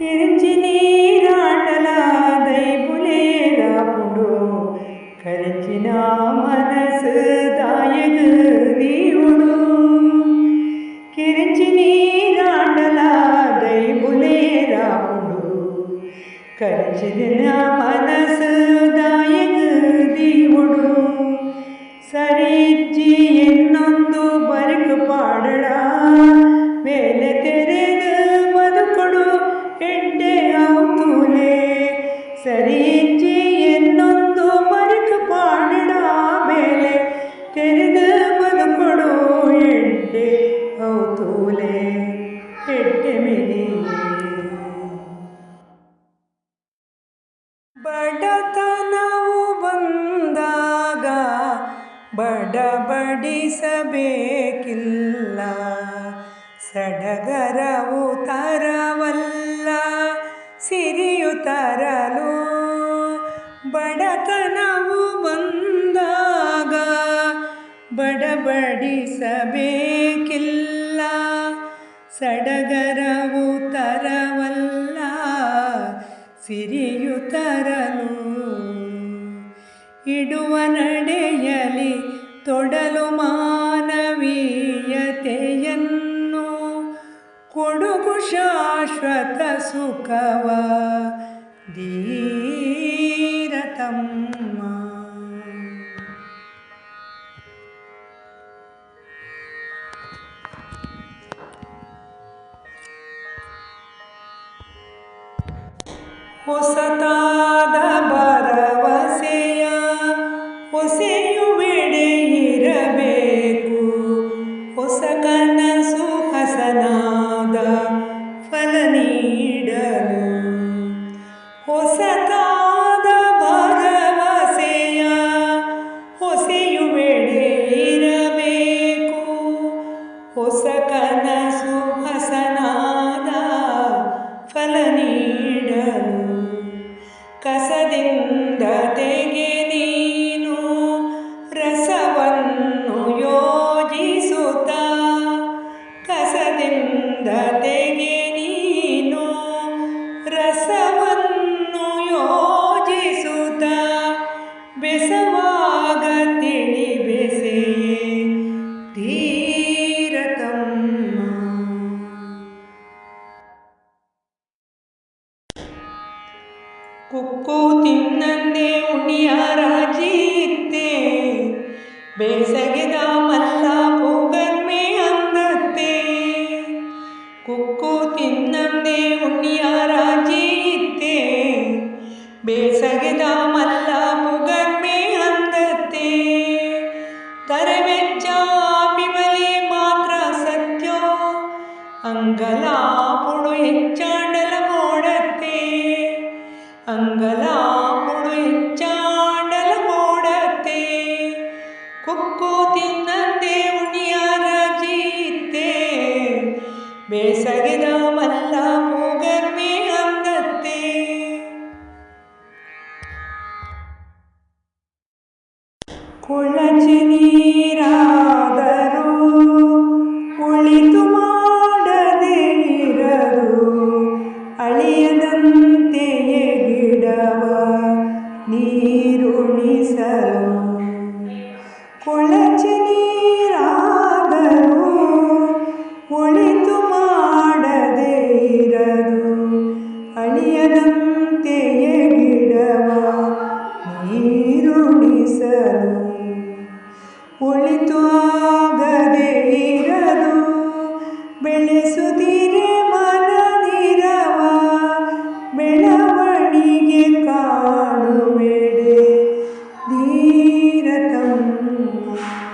ఎరించి నీరాటల దైవులే రాముడు కరించిన మనసు దాయదు దేవుడు కిరించి నీరాటల దైవులే రాముడు కరించిన మనసు దాయదు దేవుడు ಮಿಡಿ ಬಡತನವು ಬಂದಾಗ ಬಡಬಡಿಸಬೇಕಿಲ್ಲ ಸಡಗರವು ತರವಲ್ಲ ಸಿರಿಯು ತರಲು ಬಡತನವು ಬಂದಾಗ ಬಡಬಡಿಸಬೇಕಿಲ್ಲ ಸಡಗರವು ತರವಲ್ಲ ಸಿರಿಯು ತರಲು. ಇಡುವ ನಡೆಯಲಿ ತೊಡಲು ಮಾನವೀಯತೆಯನ್ನು ಕೊಡುಗು ಶಾಶ್ವತ ಸುಖವ. ಧೀರತಮ್ಮ. ಹೊಸತಾದ ಭರವಸೆಯ ಹೊಸೆಯುವೆಡೆಯಿರಬೇಕು ಹೊಸ ಕನಸು ಹಸನಾದ ಫಲ ನೀಡಲು. ಹೊಸತಾದ ಭರವಸೆಯ ಹೊಸೆಯುವೆಡೆಯಿರಬೇಕು ಹೊಸ ಕನಸು ಹಸನಾದ ಫಲ ಕಸದಿಂದ ಕುಕ್ಕು ತಿನ್ನಂದೆ ಉಣಿಯ ರಾಜಿತ್ತೆ ಬೇಸಗೆದ ಮಲ್ಲ ಪೂಗನ್ಮೆ ಅಂದತ್ತೆ ಕುಕ್ಕು ತಿನ್ನಂದೇ ಉಣಿಯ ರಾಜಿತ್ತೆ ಬೇಸಗೆದ ಮಲ್ಲ ಪೂಗನ್ಮೆ ಅಂದತ್ತೆ ತರವೆಚ್ಚ ಪಿಬಲಿ ಮಾತ್ರ ಸತ್ಯ ಅಂಗಲಾಪುಡು ಹೆಚ್ಚಾಂಡಲ ಮೋಡತ್ತೆ ಅಂಗಲಾಪುಡು ಕುಕ್ಕು ತಿನ್ನ ಉಣಿಯ ರಾಜಿತ್ತೆ ಬೇಸಗೆದ ಮಲ್ಲ ಕೊಳಚಿ ನೀರಾದರೂ ಉಳಿತು ಮಾಡದೆ ಇರರು ಅಳಿಯದಂತೆಯೇ ಗಿಡವ ನೀರುಣಿಸಲು ಕೊಳಚೆ ನೀರಾಗಲು ಒಳಿತು ಮಾಡದೇ ಒಳಿತು ಆಗದೇ ಇರಲು ಬೆಳೆಸುತ್ತೀ Deus.